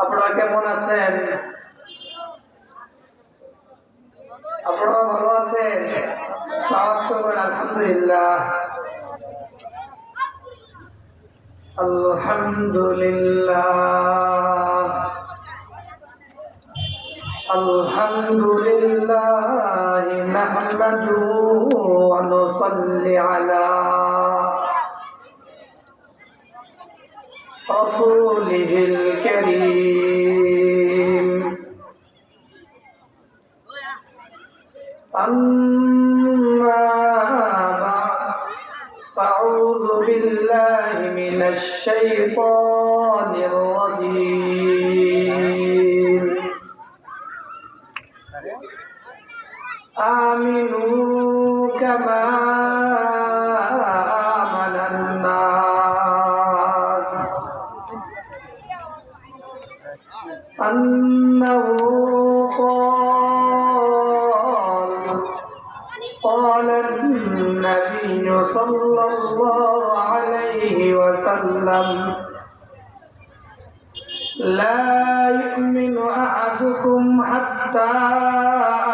আপনারা কেমন আছেন? আপনারা ভালো আছেন? আলহামদুলিল্লাহ। আলহামদুলিল্লাহ। الحمد لله نحمده ونصلي على رسوله الكريم أما بعد فأعوذ بالله من الشيطان لا يؤمن أحدكم حتى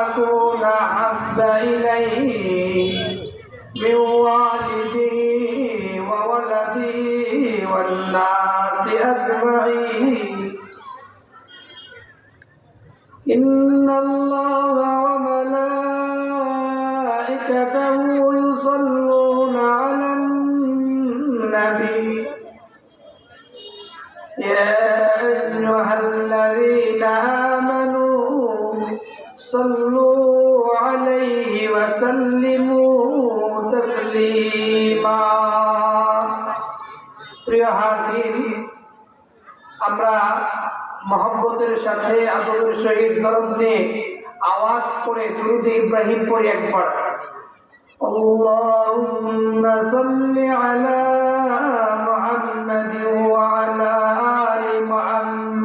أكون أحب إليه من والده وولده والناس أجمعين. إن الله وملائكته أيها الذين آمنوا صلوا عليه وسلموا تسليما প্রিয় হাজির আমরা মহব্বতের সাথে আদরের সহিত দরদ নিয়ে আওয়াজ করে দুরুদ ইব্রাহিম পড়ি একবার اللهم صل على محمد وعلى آل محمد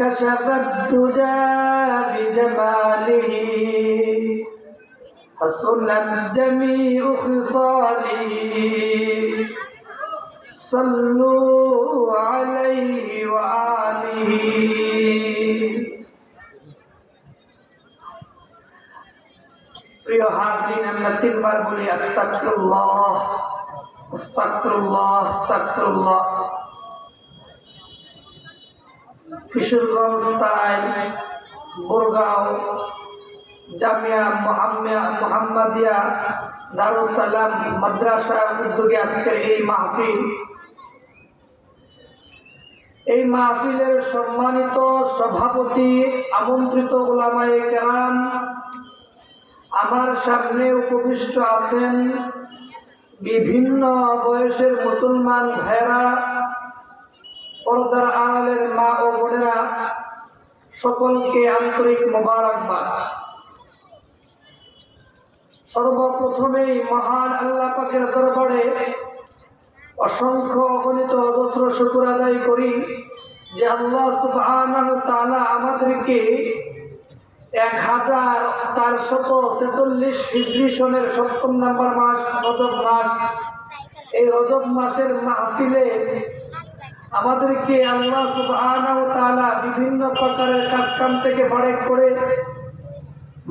كشف الدجى بجماله حسنت جميع خصاله صلوا عليه وآله প্রিয় হাজরিন আমরা তিনবার বলি আস্তাগফিরুল্লাহ আস্তাগফিরুল্লাহ আস্তাগফিরুল্লাহ কিশোরগঞ্জ, তাই বোরগাঁও জামিয়া মোহাম্মিয়া মোহাম্মদিয়া দারুল সালাম মাদ্রাসা উদ্যোগে আজকের এই মাহফিল। এই মাহফিলের সম্মানিত সভাপতি, আমন্ত্রিত ওলামায়ে কেরাম, আমার সামনে উপবিষ্ট আছেন বিভিন্ন বয়সের মুসলমান ভাইরা পর্দার আড়ালের মা ও বোনেরা সকলকে আন্তরিক মোবারকবাদ। সর্বপ্রথমেই মহান আল্লাহ পাকের দরবারে অসংখ্য অগণিত অজস্র শুকুর আদায় করি যে আল্লাহ তাআলা আমাদেরকে এক হাজার চারশত ছেচল্লিশ ডিগ্রি সনের সপ্তম নম্বর মাস, রজব মাস, এই রজব মাসের মাহফিলে আমাদেরকে আল্লাহ তাআলা বিভিন্ন প্রকারের কাজকাম থেকে বাড়ে করে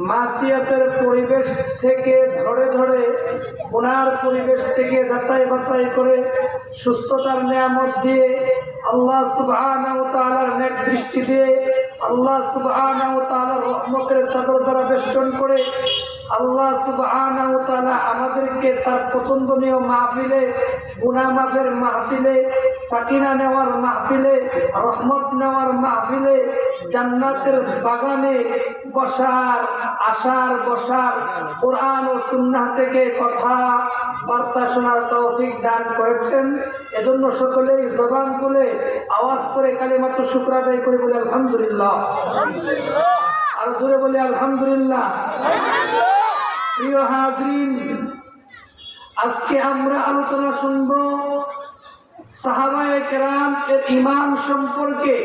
মাসিয়াতের পরিবেশ থেকে ধরে ধরে ওনার পরিবেশ থেকে যাচাই বাছাই করে সুস্থতার নিয়ামত দিয়ে আল্লাহ তাআলার নেক দৃষ্টি দিয়ে আল্লাহ তাআলার রহমতের চাদর দ্বারা বেষ্টন করে আল্লাহ সুবহানাহু ওয়া তাআলা আমাদেরকে তার পছন্দনীয় মাহফিলে গুনাহ মাফের মাহফিলে সাকিনা নেওয়ার মাহফিলে রহমত নেওয়ার মাহফিলে জান্নাতের বাগানে বসার আসার বসার কোরআন ও সুন্নাহ থেকে কথা বার্তা শোনার তৌফিক দান করেছেন। এজন্য সকলেই জবান বলে আওয়াজ করে কালিমাত শুক্র আদায় করে বলে আলহামদুলিল্লাহ। আর জোরে বলে আলহামদুলিল্লাহ। প্রিয় হাজরিন আজকে আমরা আলোচনা শুনব সাহাবায়ে কেরাম এর ইমান সম্পর্কে।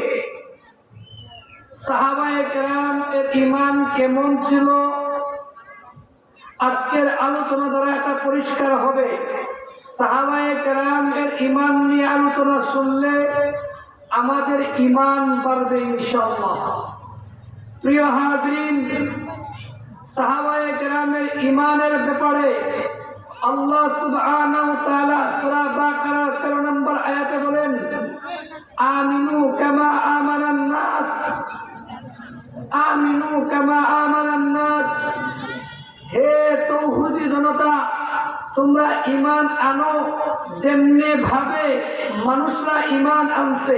সাহাবায়ে কেরাম এর ইমান কেমন ছিল? আজকের আলোচনা দ্বারা এটা পরিষ্কার হবে। সাহাবায়ে কেরাম এর ইমান নিয়ে আলোচনা শুনলে আমাদের ইমান বাড়বে ইনশাল্লাহ প্রিয় হাজরিন সাহাবায়ে ইমানের ব্যাপারে আল্লাহ সুবহানাহু তাআলা সূরা বাকারার 13 নম্বর আয়াতে বলেন, আমিনু কামা আমানান নাস, আমিনু কামা আমানান নাস। হে তৌহুদি জনতা, তোমরা ইমান আনো যেমনি ভাবে মানুষরা ইমান আনছে।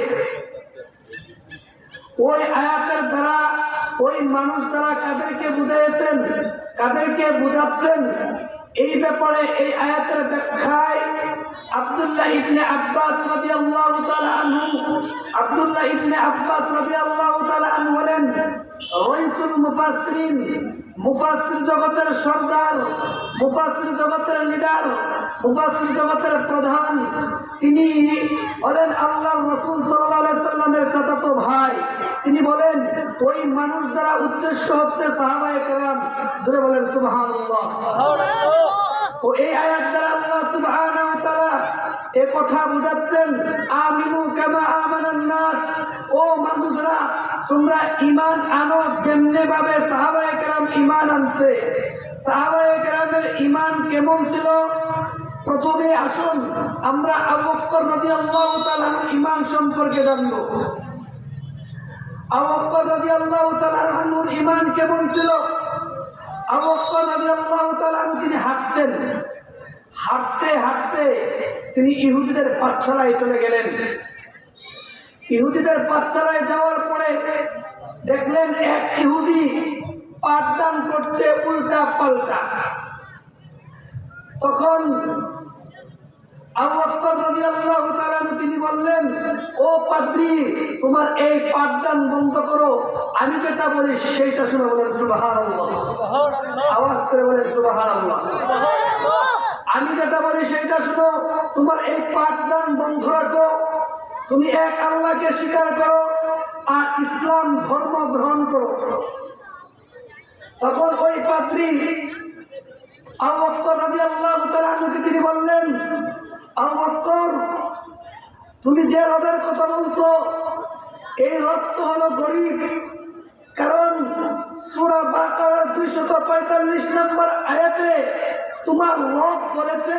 ওই আয়াতের দ্বারা ওই মানুষ দ্বারা কাদেরকে বুঝাইছেন কাদেরকে বুঝাচ্ছেন, এই ব্যাপারে, এই আয়াতের ব্যাখ্যায় আব্দুল্লাহ ইবনে আব্বাস রাদিয়াল্লাহু তাআলা আনহু, আব্দুল্লাহ ইবনে আব্বাস রাদিয়াল্লাহু রাইসুল মুফাসসিরিন, মুফাসসির জগতের সর্দার, মুফাসসির জগতের লিডার, মুফাসসির জগতের প্রধান, তিনি বলেন, আল্লাহর রাসূল সাল্লামের চাচাতো ভাই। তিনি বলেন, ওই মানুষ দ্বারা উদ্দেশ্য হচ্ছে সাহাবায়ে কেরাম ধরে বলেন, সুবহানাল্লাহ। ও এই আয়াত দ্বারা আল্লাহ ওয়া এ কথা বুঝাচ্ছেন, আমিনু কামা আমানান নাস। ও মানুষরা তোমরা ইমান আনো যেমনি ভাবে সাহাবায়ে কেরাম ঈমান আনছে। সাহাবায়ে কেরামের ঈমান কেমন ছিল? প্রথমে আসুন, আমরা আবক্কর নদী রাদিয়াল্লাহু তাআলার ঈমান সম্পর্কে জানব। আবু নদী তাআলার আনহুর ঈমান কেমন ছিল? আবু নদী রাদিয়াল্লাহু তাআলা আনহু তিনি হাঁটছেন। হাঁটতে হাঁটতে তিনি ইহুদিদের পাঠশালায় চলে গেলেন। ইহুদিদের পাঠশালায় যাওয়ার পরে দেখলেন এক ইহুদি পাঠদান করছে উল্টা পাল্টা। তখন তিনি বললেন ও পাত্রী তোমার এই পাঠদান বন্ধ করো। আমি যেটা বলি সেইটা শুনে বলেন আওয়াজ করে বলেন আমি যেটা বলি সেইটা শুনো তোমার এই পাঠদান বন্ধ রাখো। তুমি এক আল্লাহকে স্বীকার করো আর ইসলাম ধর্ম গ্রহণ করো। তখন ওই পাত্রী আবু বকর রাদিয়াল্লাহু তাআলা তিনি বললেন, আবু বকর তুমি যে রবের কথা বলছো, এই রব তো হলো গরিব। কারণ সুরা বাকার দুইশত পঁয়তাল্লিশ নম্বর আয়াতে তোমার রব বলেছে,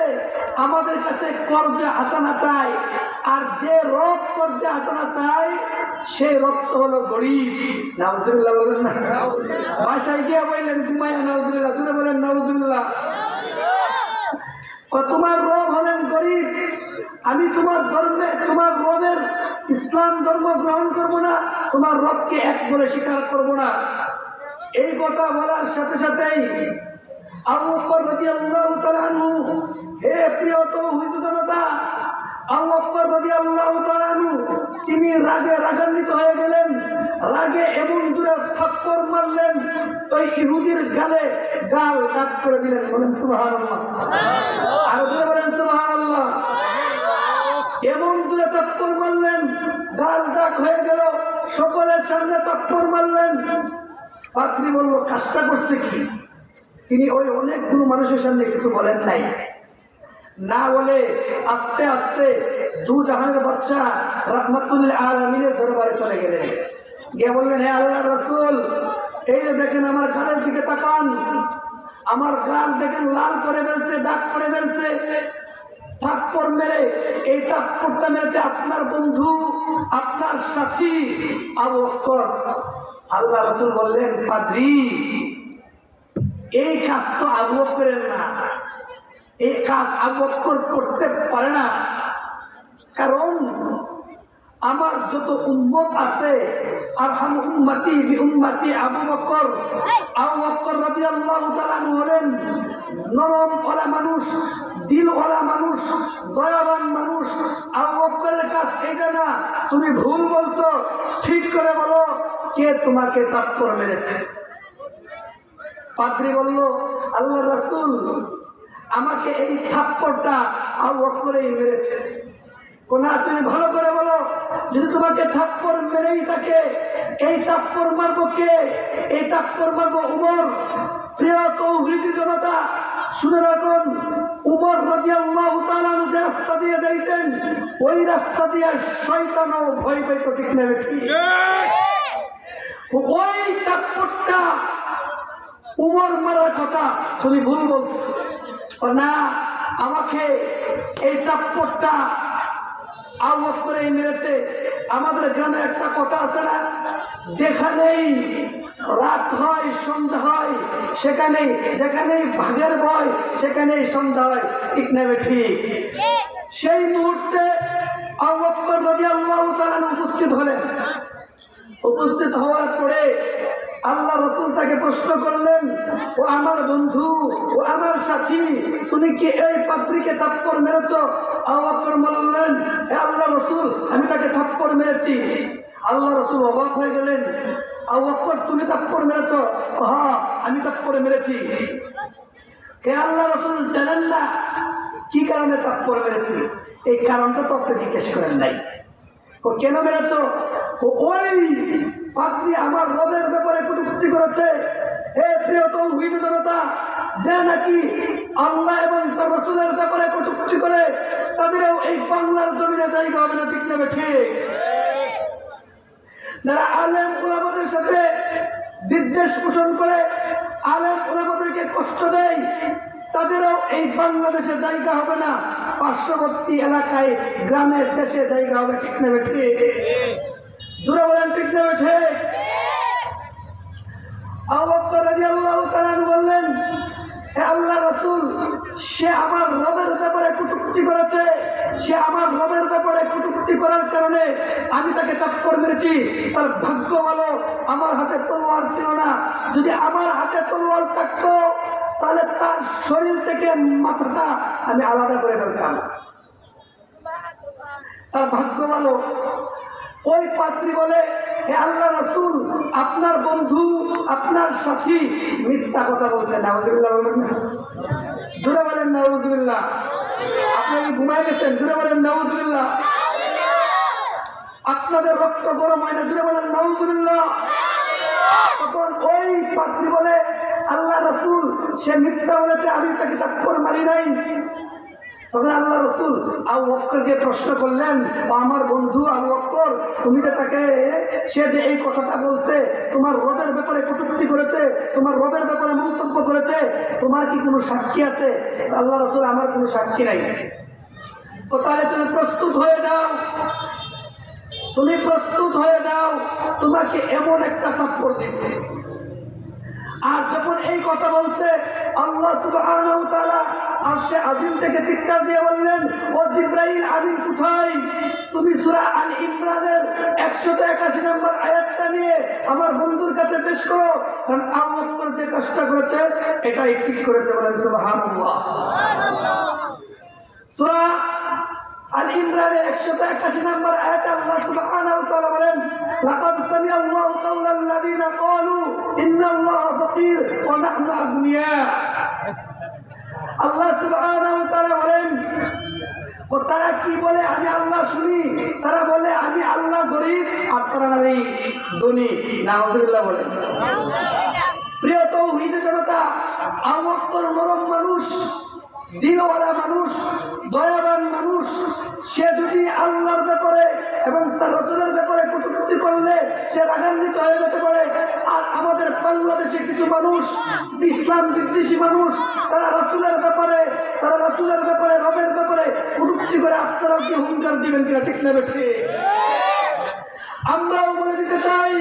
আমাদের কাছে কর্জে হাসানা চাই। আর যে রব কর্জে হাসানা চাই, সেই রব তো হলো গরিব। নাউজুবিল্লাহ বলেন না। বাসায় গিয়ে বললেন ঘুমাইয়া নাউজুবিল্লাহ। তুলে বলেন, নাউজুবিল্লাহ। ও, তোমার রব হলেন গরিব। আমি তোমার ধর্মে, তোমার রবের ইসলাম ধর্ম গ্রহণ করব না, তোমার রবকে এক বলে স্বীকার করব না। এই কথা বলার সাথে সাথেই আবু হে প্রিয় তৌহিদ জনতা তিনি রাগে রাগান্বিত হয়ে গেলেন। রাগে এমন দূরে থাপ্পড় মারলেন ওই ইহুদির গালে গাল দাগ করে দিলেন। বলেন সুবহানাল্লাহ। আর জোরে বলেন সুবহানাল্লাহ। এমন দূরে থাপ্পড় মারলেন গাল দাগ হয়ে গেল সকলের সামনে থাপ্পড় মারলেন। পাত্রী বলল কাজটা করছে কি? তিনি ওই অনেকগুলো মানুষের সামনে কিছু বলেন নাই। না বলে আস্তে আস্তে দু জাহানের বাদশাহ রহমতুল্লাহ আলমিনের দরবারে চলে গেলেন। গিয়ে বললেন, হে আল্লাহ রসুল, এই যে দেখেন আমার গালের দিকে তাকান, আমার গাল দেখেন লাল করে ফেলছে, দাগ করে ফেলছে। থাপ্পড় মেরে, এই থাপ্পড়টা মেরেছে আপনার বন্ধু, আপনার সাথী আবু বকর আল্লাহ রসুল বললেন, পাদ্রি, এই কাজ তো আবু বকরের না। এই কাজ আবু বকর করতে পারে না। কারণ আমার যত উম্মত আছে আর হাম উম্মতি উম্মতি আবু বকর আবু বকর রাদিয়াল্লাহু তাআলা আনহু হলেন নরম ওলা মানুষ দিল ওলা মানুষ দয়াবান মানুষ আবু বকরের কাজ এটা না। তুমি ভুল বলছো ঠিক করে বলো কে তোমাকে তাৎপর মেরেছে? পাদ্রি বলল আল্লাহ রাসূল আমাকে এই থাপ্পড়টা আবু বকরেই মেরেছে। কোনা তুমি ভালো করে বলো যদি তোমাকে থাপ্পড় মেরেই থাকে এই থাপ্পড় মারবো কে? এই থাপ্পড় মারবো উমর। প্রিয় তৌহিদি জনতা শুনে রাখুন উমর রাজি আল্লাহ যে রাস্তা দিয়ে যাইতেন ওই রাস্তা দিয়ে শয়তানও ভয় পাইত ঠিক নেবে ঠিক। ওই থাপ্পড়টা উমর মারার কথা তুমি ভুল বলছো। না, আমাকে এই তাপ্পরটা আবক করে মেরেছে। আমাদের গ্রামে একটা কথা আছে না, যেখানেই রাত হয়, সন্ধ্যা হয়, সেখানেই, যেখানেই ভাগের ভয়, সেখানেই সন্ধ্যা হয়। ঠিক নেবে ঠিক? সেই মুহূর্তে অবক্কর নদী আল্লাহ উপস্থিত হলেন। উপস্থিত হওয়ার পরে আল্লাহ রসুল তাকে প্রশ্ন করলেন, ও আমার বন্ধু, ও আমার সাথী, তুমি কি এই পাত্রীকে থাপ্পড় মেরেছ? আবাক্কর বললেন, হে আল্লাহ রসুল, আমি তাকে থাপ্পড় মেরেছি। আল্লাহ রসুল অবাক হয়ে গেলেন আবাক্কর তুমি থাপ্পড় মেরেছ? হ্যাঁ আমি থাপ্পড় মেরেছি। হে আল্লাহ রসুল, জানেন না কি কারণে থাপ্পড় মেরেছি? এই কারণটা তো আপনি জিজ্ঞেস করেন নাই। ও কেন মেরেছ? ওই পাত্রী আমার রবের ব্যাপারে কটুক্তি করেছে। হে প্রিয় তৌহিদ জনতা, যে নাকি আল্লাহ এবং তার রসুলের ব্যাপারে কটুক্তি করে, তাদেরও এই বাংলার জমিনে জায়গা হবে না, ঠিক নেবে ঠিক যারা আলেম ওলামাদের সাথে বিদ্বেষ পোষণ করে, আলেম ওলামাদেরকে কষ্ট দেয়, তাদেরও এই বাংলাদেশে জায়গা হবে না, পার্শ্ববর্তী এলাকায়, গ্রামের দেশে জায়গা হবে, ঠিক নেবে ঠিক জুড়ে বলেন, ঠিক নেবে ঠিক। বললেন আল্লাহ রসুল, সে আমার রবের ব্যাপারে কটুক্তি করেছে। সে আমার রবের ব্যাপারে কটুক্তি করার কারণে আমি তাকে চাপ্পর মেরেছি। তার ভাগ্য ভালো, আমার হাতে তলোয়ার ছিল না। যদি আমার হাতে তলোয়ার থাকতো, তাহলে তার শরীর থেকে মাথাটা আমি আলাদা করে ফেলতাম। তার ভাগ্য ভালো ওই পাত্রী বলে, হে আল্লাহ রসুল, আপনার বন্ধু, আপনার সাথী মিথ্যা কথা বলছে, নাউজুবিল্লাহ বলবেন না। জুড়ে বলেন, নাউজুবিল্লাহ। আপনারা কি ঘুমায় গেছেন? জুড়ে বলেন, নাউজুবিল্লাহ। আপনাদের রক্ত গরম হয় না? জুড়ে বলেন, নাউজুবিল্লাহ। তখন ওই পাত্রী বলে, আল্লাহ রসুল, সে মিথ্যা বলেছে, আমি তাকে চাপ্পর মারি নাই। তখন আল্লাহ রসুল আবু বক্করকে প্রশ্ন করলেন আমার বন্ধু আবু বক্কর, তুমি যে তাকে, সে যে এই কথাটা বলছে, তোমার রবের ব্যাপারে কটুক্তি করেছে, তোমার রবের ব্যাপারে মন্তব্য করেছে, তোমার কি কোনো সাক্ষী আছে? আল্লাহ রসুল, আমার কোনো সাক্ষী নাই। তো তাহলে তুমি প্রস্তুত হয়ে যাও। তুমি প্রস্তুত হয়ে যাও, তোমাকে এমন একটা থাপ্পড় দিবে। আর যখন এই কথা বলছে, আল্লাহ তাআলা আরশে আজিম থেকে চিৎকার দিয়ে বললেন, ও জিব্রাইল আমিন কোথায়? তুমি সূরা আল ইমরানের 181 নম্বর আয়াতটা নিয়ে আমার বন্ধুর কাছে পেশ করো। কারণ বকর যে কাজটা করেছে, এটাই ঠিক করেছে বলেন, সুবহানাল্লাহ। সূরা আল ইমরানের 181 নম্বর আয়াত আল্লাহ সুবহানাহু ওয়া বলেন, লাকাদ সামিআ আল্লাহু কাওলাল ক্বালু ইন্নাল্লাহা ফাকির ওয়া নাহনু আগনিয়া আল্লাহ তারা বলেন তারা কি বলে আমি আল্লাহ শুনি। তারা বলে আমি আল্লাহ গরিব আর তারা নারী ধনী। প্রিয়ত বলেন। প্রিয় তৌহিদ জনতা আমত্তর নরম মানুষ দিলওয়ালা মানুষ, দয়াবান মানুষ, সে যদি আল্লাহর ব্যাপারে এবং তার রচনের ব্যাপারে কটুক্তি করলে সে রাগান্বিত হয়ে যেতে পারে। আর আমাদের বাংলাদেশে কিছু মানুষ, ইসলাম বিদ্বেষী মানুষ, তারা রাসুলের ব্যাপারে, তারা রাসুলের ব্যাপারে, রবের ব্যাপারে কটুক্তি করে আপনারাও কি হুঙ্কার দিবেন কিনা ঠিক না বেঠে আমরাও বলে দিতে চাই,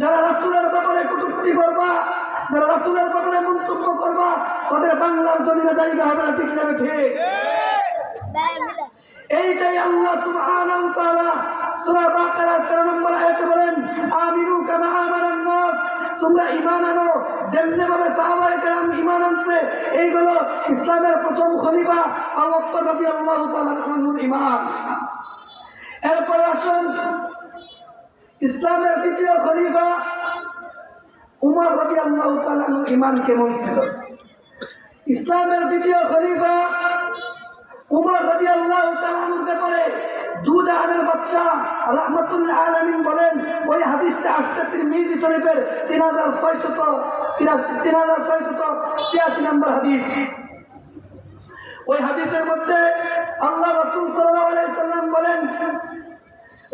যারা রাসুলের ব্যাপারে কটুক্তি করবা যারা রাসুলের ব্যাপারে মন্তব্য করবা, তাদের বাংলার জমিনে জায়গা হবে না, ঠিক না বেঠে এইটাই আল্লাহ সুবহানাহু তাআলা সূরা বাকারার 13 নম্বর আয়াতে বলেন, আমিনু কামা আমানান নাস। তোমরা ঈমান আনো যেমনি ভাবে সাহাবায়ে কেরাম ঈমান আনছে, এইগুলো ইসলামের প্রথম খলিফা আবু বকর রাদিয়াল্লাহু তাআলা আনহুর ঈমান। এরপর আসুন, ইসলামের দ্বিতীয় খলিফা উমর তাআলা আনহুর ঈমান কেমন ছিল? ইসলামের দ্বিতীয় খলিফা উমর রাজি আল্লাহ ব্যাপারে দুজাহানের বাচ্চা রহমতুল্লাহ আলমিন বলেন, ওই হাদিসটা আসছে তিরমিজি শরীফের তিন হাজার ছয়শত তিরাশি, তিন হাজার ছয়শত ছিয়াশি নম্বর হাদিস। ওই হাদিসের মধ্যে আল্লাহ রসুল সাল্লাম বলেন,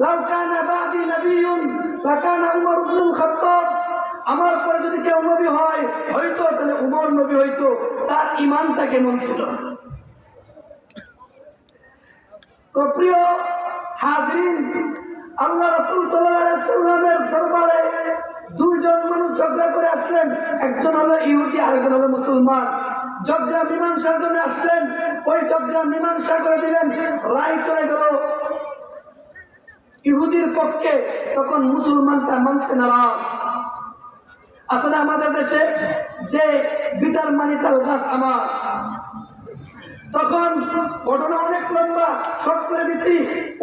লাউ কানা বাদি নবিয়ুন, লাকানা উমর ইবনুল খাত্তাব আমার পরে যদি কেউ নবী হয়, হয়তো, তাহলে উমর নবী হয়তো, তার ইমানটা কেমন ছিল তো প্রিয় হাজরিন, আল্লাহ রসুল সাল্লামের দরবারে দুইজন মানুষ ঝগড়া করে আসলেন। একজন হলো ইহুদি, আরেকজন হলো মুসলমান। ঝগড়া মীমাংসার জন্য আসলেন। ওই ঝগড়া মীমাংসা করে দিলেন। রায় চলে গেল ইহুদির পক্ষে। তখন মুসলমানটা মানতে নারাজ। আসলে আমাদের দেশে যে বিটার মানিতাল গাছ আমার তখন ঘটনা অনেক লম্বা, শর্ট করে দিচ্ছি।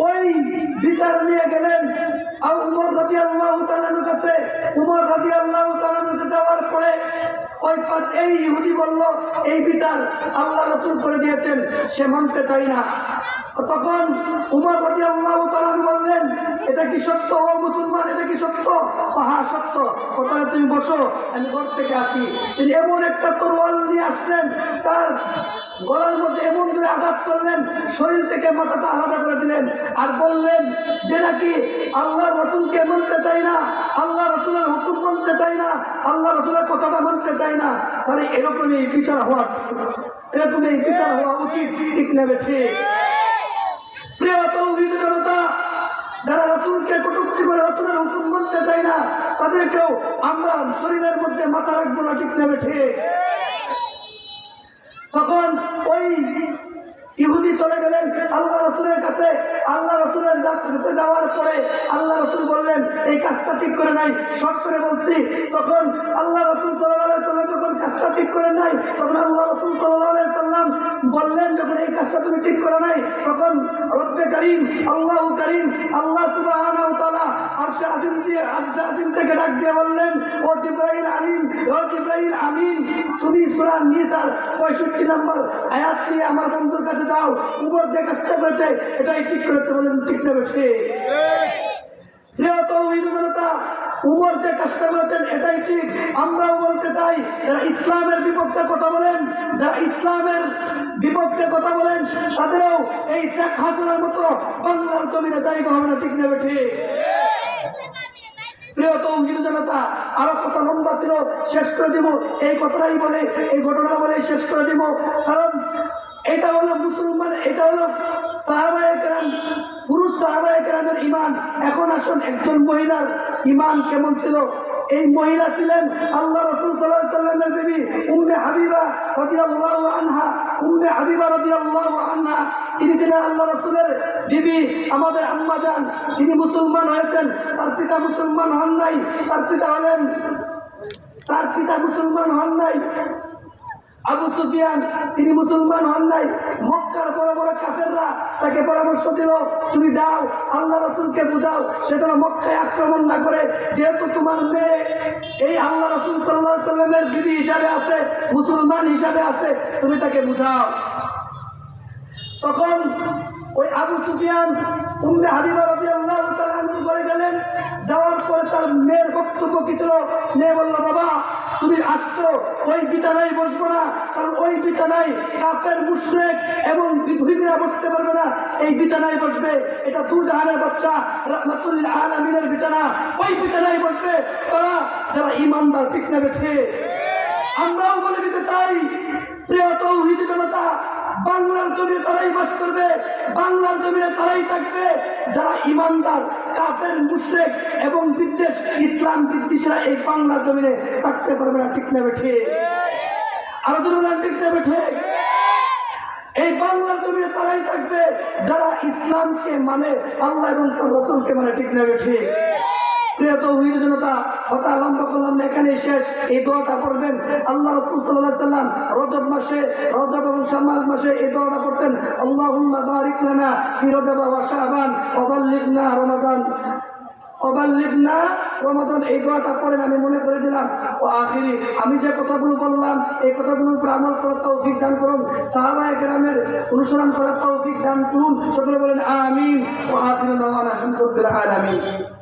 ওই বিচার নিয়ে গেলেন উমর রাজি আল্লাহ তালানুর কাছে। উমর রাজি আল্লাহ তালানুর কাছে যাওয়ার পরে ওই এই ইহুদি বলল, এই বিচার আল্লাহ রসুল করে দিয়েছেন, সে মানতে চাই না। তখন উমর রাজি আল্লাহ তালান বললেন, এটা কি সত্য? ও মুসলমান, এটা কি সত্য? হ্যাঁ সত্য। কোথায় তুমি বসো? আমি ঘর থেকে আসি। তিনি এমন একটা তরোয়াল নিয়ে আসলেন, তার গলার মধ্যে এমন করে আঘাত করলেন, শরীর থেকে মাথাটা আলাদা করে দিলেন আর বললেন, যে নাকি আল্লাহ রসুলকে মানতে চাই না আল্লাহ রসুলের হুকুম মানতে চাই না আল্লাহ রসুলের কথাটা মানতে চাই না, তাহলে এরকমই বিচার হওয়া এরকমই বিচার হওয়া উচিত। ঠিক নেবে ঠিক প্রিয় জনতা, যারা রসুলকে কটুক্তি করে রসুলের হুকুম মানতে চাই না, তাদেরকেও আমরা শরীরের মধ্যে মাথা রাখব না, ঠিক নেবে ঠিক তখন ওই ইহুদি চলে গেলেন আল্লাহ রসুলের কাছে। আল্লাহ রসুলের কাছে যাওয়ার পরে আল্লাহ রসুল বললেন, এই কাজটা ঠিক করে নাই। শর্ট করে বলছি, তখন আল্লাহ রসুল সাল্লাহ যখন কাজটা ঠিক করে নাই, তখন আল্লাহ রসুল সাল্লাহ বললেন, যখন এই কাজটা তুমি ঠিক করে নাই, তখন রব্বে করিম, আল্লাহ করিম, আল্লাহ সুবাহ দিয়ে, আরশে আজিম থেকে ডাক দিয়ে বললেন, ও জিব্রাইল আলিম, ও জিব্রাইল আমিন, তুমি সূরা নিসার 65 নম্বর আয়াত দিয়ে আমার বন্ধুর কাছে দাও উপর যে কাজটা করেছে, এটাই ঠিক করেছে বলেন ঠিক নেবে ঠিক উমর যে কাজটা করেছেন, এটাই ঠিক। আমরাও বলতে চাই, যারা ইসলামের বিপক্ষে কথা বলেন, যারা ইসলামের বিপক্ষে কথা বলেন, তাদেরও এই শেখ হাসিনার মতো বাংলার জমিনে জায়গা হবে না, ঠিক নেবে ঠিক? আরও কথা লম্বা ছিল, শেষ করে দিব। এই কথাটাই বলে, এই ঘটনাটা বলে শেষ করে দিব। কারণ এটা হলো মুসলমান, এটা হলো সাহাবায়ে কেরাম পুরুষ সাহাবায়ে কেরামের ইমান এখন আসুন, একজন মহিলার ইমান কেমন ছিল? এই মহিলা ছিলেন আল্লাহ রসুল সাল্লামের বিবি উম্মে হাবিবা রদি আল্লাহ আনহা। উম্মে হাবিবা রদি আল্লাহ আনহা, তিনি ছিলেন আল্লাহ রসুলের বিবি, আমাদের আম্মা যান তিনি মুসলমান হয়েছেন, তার পিতা মুসলমান হন নাই, তার পিতা হলেন, তার পিতা মুসলমান হন নাই। আবু সুফিয়ান, তিনি মুসলমান হন নাই। মক্কার বড় বড় কাফেররা তাকে পরামর্শ দিল, তুমি যাও, আল্লাহ রসুলকে বুঝাও, সে যেন মক্কায় আক্রমণ না করে। যেহেতু তোমার মেয়ে, এই আল্লাহ রসুল সাল্লাহ সাল্লামের বিবি হিসাবে আছে, মুসলমান হিসাবে আছে, তুমি তাকে বুঝাও। তখন ওই আবু সুফিয়ান উম্মে হাবিবা রবি আল্লাহ করে গেলেন। যাওয়ার পরে তার মেয়ের বক্তব্য কি ছিল? মেয়ে বলল আসছো ওই বিছানায় বসবো না, কারণ ওই বিছানায় কাফের, মুশরেক এবং বিধুইরা বসতে পারবে না। এই বিছানায় বসবে, এটা দু জাহানের বাচ্চা রহমতুল্লাহ আলমিনের বিছানা। ওই বিছানায় বসবে, তারা যারা ইমানদার ঠিক নেবে আমরাও বলে দিতে চাই, প্রিয় তৌহিদ জনতা বাংলার জমিনে তারাই বাস করবে, বাংলার জমিনে তারাই থাকবে। যারা ইমানদার, কাফের, মুশরেক এবং বিদ্বেষ, ইসলাম বিদ্বেষীরা এই বাংলার জমিনে থাকতে পারবে না, ঠিক নেবে ঠিক? আরও ঠিক নেবে ঠিক? এই বাংলার জমিনে তারাই থাকবে, যারা ইসলামকে মানে আল্লাহ এবং তার রসুলকে মানে ঠিক নেবে ঠিক? প্রিয় তৌহিদ জনতা, কথা লম্বা করলাম না, এখানেই শেষ। এই দোয়াটা পড়বেন। আল্লাহ রজব মাসে মাসে এই দোয়াটা রমাদান। এই আমি মনে করে দিলাম। ও আখিরি, আমি যে কথাগুলো বললাম, এই কথাগুলো আমল করার তৌফিক দান করুন, সাহাবায়ে গ্রামের অনুসরণ করার তৌফিক দান করুন, সকলে বলেন, আমিন। ও আখিরি আলহামদুলিল্লাহ